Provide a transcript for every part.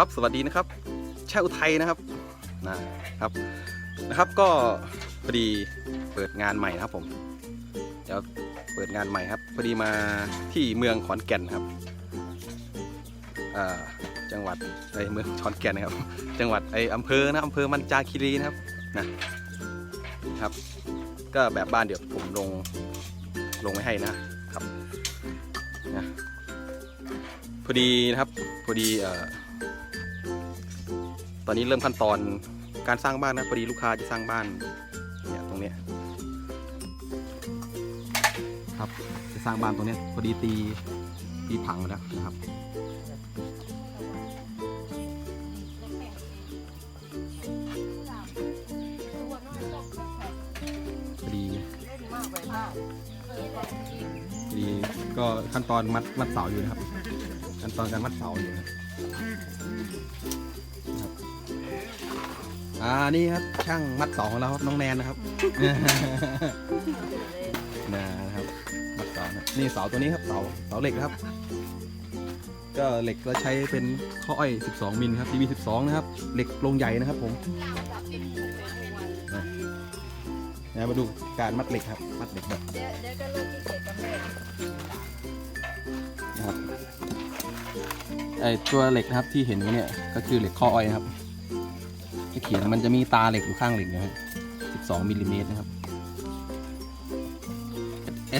ครับสวัสดีนะครับแช่อุทัยนะครับนะครับนะครับก็พอดีเปิดงานใหม่นะครับผมเดี๋ยวเปิดงานใหม่ครับพอดีมาที่เมืองขอนแก่นครับจังหวัดในเมืองขอนแก่นนะครับ จังหวัดไออำเภอนะอำเภอมันจาคีรีนะครับนะครับ ก็แบบบ้านเดี๋ยวผมลงลงไว้ให้นะครับนะพอดีนะครับพอดีเอ่อ ตอนนี้เริ่มขั้นตอนการสร้างบ้านนะพอดีลูกค้าจะสร้างบ้านเนี่ยตรงเนี้ยครับจะสร้างบ้านตรงเนี้ยพอดีตีตีผังแล้วนะครับพอดีพอดีก็ขั้นตอนมัดมัดเสาอยู่นะครับ ขั้นตอนการมัดเสาอยู่นะ อ่านี่ครับช่างมัดเสาของเราครับน้องแนนนะครับนะครับมัดเสานะนี่เสาตัวนี้ครับเสาเสาเหล็กนะครับ ก็เหล็กเราใช้เป็นข้ออ้อย 12 มิลครับ DB 12 นะครับ เหล็กลงใหญ่นะครับผมนะมาดูการมัดเหล็กครับ มัดเหล็กแบบเดี๋ยวเดี๋ยวก็เลิกที่เก็บกันเลยนะครับไอตัวเหล็กนะครับที่เห็นอยู่เนี่ยก็คือเหล็กข้ออ้อยนะครับ ที่เขียนมันจะมีตาเหล็กอยู่ข้างเหล็กนะครับ12มิลลิเมตรนะครับ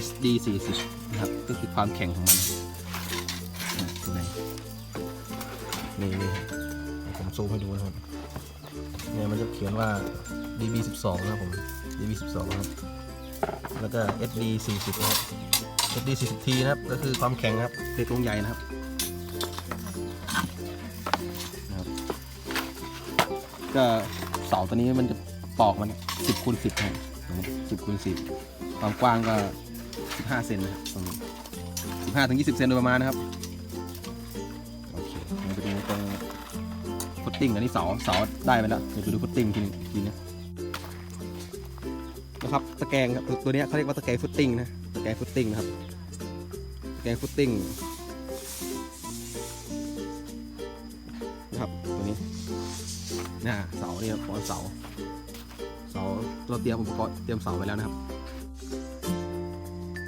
SD 40นะครับ ก็คือความแข็งของมันนะตัวไหนนี่นี่ผมซูมให้ดูนะครับเนี่ยมันจะเขียนว่า DB 12นะครับผม DB 12นะครับ แล้วก็ SD 40นะครับ SD 40T นะครับ ก็คือความแข็งนะครับเหล็กลงใหญ่นะครับนะครับ ก็เสาตัวนี้มันจะตอกมัน10คูณ10ครับ10คูณ10ความกว้างก็15เซนนะครับตรงนี้15ถึง20เซนโดยประมาณนะครับโอเคเราไปดูตรงฟุตติ้งอันนี้เสาเสาได้ไปแล้วเดี๋ยวไปดูฟุตติ้งทีนึงทีนะนะครับตะแกรงครับตัวนี้เขาเรียกว่าตะแกรงฟุตติ้งนะตะแกรงฟุตติ้งนะครับตะแกรงฟุตติ้ง นะครับตัวนี้น่าเสาเนี่ยขอเสา เสาเราเตรียมอุปกรณ์เตรียมเสาไว้แล้วนะครับ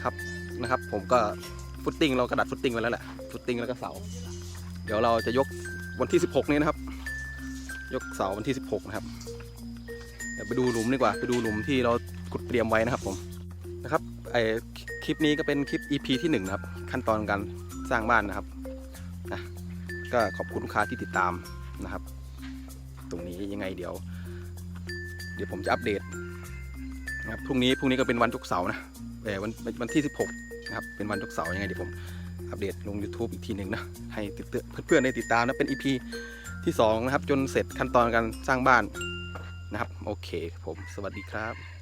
ครับนะครับ ผมก็ฟุตติ้งเรากระดาษฟุตติ้งไว้แล้วแหละฟุตติ้งแล้วก็เสา เดี๋ยวเราจะยกวันที่ 16 นี้นะครับ ยกเสาวันที่ 16 นะครับเดี๋ยวไปดูหลุมดีกว่าไปดูหลุมที่เราขุดเตรียมไว้นะครับผมนะครับไอคลิปนี้ก็เป็นคลิป EP ที่1นะครับขั้นตอนการสร้างบ้านนะครับ ก็ขอบคุณลูกค้าที่ติดตามนะครับ ตรงนี้ยังไงเดี๋ยว เดี๋ยวผมจะอัปเดตนะครับพรุ่งนี้พรุ่งนี้ก็เป็นวันทุกเสาร์นะแต่วันวันที่ 16นะครับเป็นวันทุกเสาร์ยังไงเดี๋ยวผมอัปเดตลง YouTube อีกทีหนึ่งนะให้ติดเตือนเพื่อนๆได้ติดตามนะเป็น EP ที่2นะครับจนเสร็จขั้นตอนการสร้างบ้านนะครับ โอเคผมสวัสดีครับ